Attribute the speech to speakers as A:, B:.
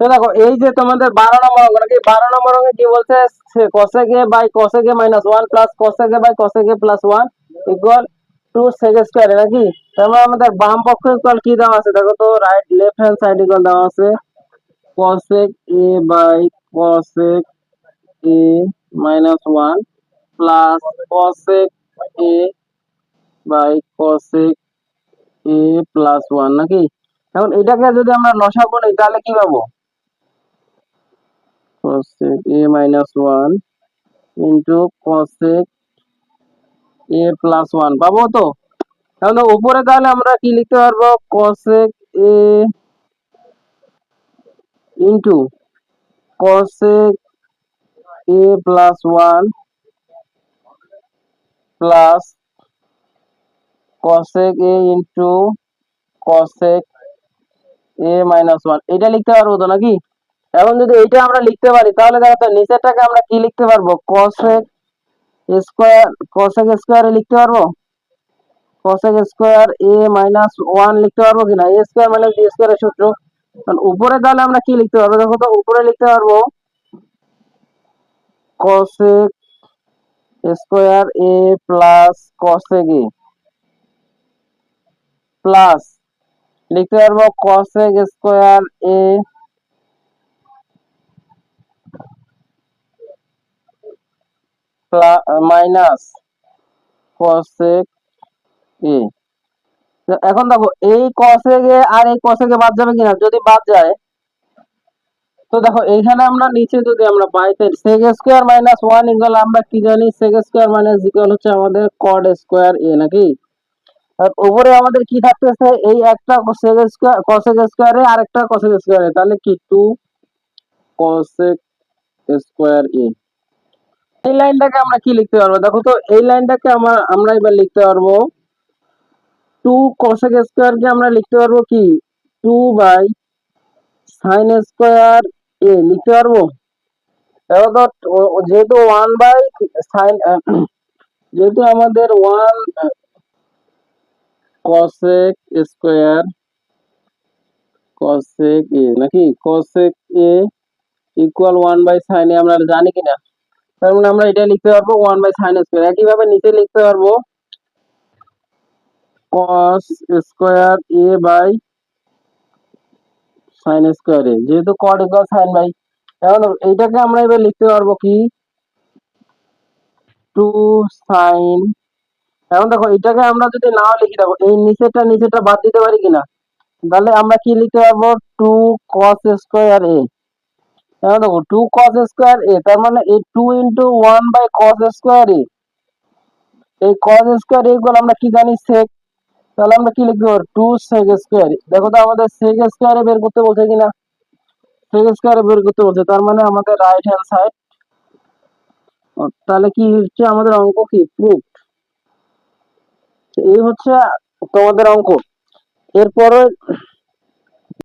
A: তো দেখো, এই যে তোমাদের বারো নম্বর অঙ্ক, নাকি বারো নম্বর অঙ্কে কি বলছে? Cosec a by cosec a minus one plus cosec a by cosec a plus one equal to sec square নাকি? তার মানে আমাদের বাম পক্ষ ইকুয়াল কি দেওয়া আছে? দেখো তো right left hand side equal দেওয়া আছে। cosec A by cosec a minus 1 plus cosec a by cosec a plus 1 নাকি? এখন এটাকে যদি আমরা লসাগু নিই তাহলে কি পাবো? Cosec a minus 1 into cosec a plus 1 পাবো তো এখন উপরে তাহলে আমরা কি লিখতে পারব cosec a into cosec a plus 1 plus cosec a into cosec a minus 1 এটা লিখতে পারব তো নাকি এখন যদি এইটা আমরা লিখতে পারি, তাহলে দেখো তো নিচেরটাকে আমরা কি লিখতে পারব? cosec স্কোয়ার cosec স্কোয়ারে লিখতে পারব? cosec square a minus one লিখতে পারব কিনা? a স্কোয়ার মাইনাস b স্কোয়ারের সূত্র। উপরে তাহলে আমরা কি লিখতে পারব? দেখো তো উপরে লিখতে পারব cosec square a plus cosec a plus লিখতে পারব cosec square a minus a তো এখন দেখো, এই a আর এই a বাদ যাবে কিনা? যদি বাদ যায়, তো দেখো, এইখানে আমরা নিচে যদি আমরা পাই sec square minus one equal আমরা কি জানি? sec স্কোয়ার মাইনাস ইকুয়াল হচ্ছে আমাদের cot স্কোয়ার a নাকি? আর উপরে আমাদের কি থাকতেছে? এই একটা sec স্কোয়ার cosec স্কোয়ারে আর একটা cosec স্কোয়ারে তাহলে কি? টু cosec স্কোয়ার a এই লাইনটাকে আমরা কি লিখতে পারব? দেখো তো, এই লাইনটাকে আমরা আমরা এবার লিখতে পারব টু cosec স্কোয়ার কে আমরা লিখতে পারব কি? Two by sine square a লিখতে পারব? যেহেতু ওয়ান বাই সাইন যেহেতু আমাদের one cosec square cosec a নাকি? cosec a equal one by sine a আমরা জানি কিনা? তার মানে আমরা এটা লিখতে পারব ওয়ান বাই সাইন স্কোয়ার একইভাবে নিচে লিখতে পারব cos square a by sine square a যেহেতু cot ইকুয়াল সাইন বাই এখন এইটাকে আমরা এবার লিখতে পারব কি? টু সাইন এখন দেখো এটাকে আমরা যদি নাও লিখি, দেখো, এই নিচেটা নিচেটা বাদ দিতে পারি কিনা? তাহলে আমরা কি লিখতে পারব? টু cos স্কোয়ার এখন দেখো টু cos স্কোয়ার এ তার মানে এই two into one by cos square a এই cos স্কোয়ার এ গুলো আমরা কি জানি, sec তাহলে আমরা কি লিখতে পারব টু sec স্কোয়ার দেখো তো আমাদের sec স্কোয়ারে বের করতে বলছে কিনা? sec স্কোয়ারে বের করতে বলছে, তার মানে আমাদের রাইট হ্যান্ড সাইড তাহলে কি হচ্ছে আমাদের অঙ্ক কি? প্রুফ এই হচ্ছে তোমাদের অঙ্ক। এরপরে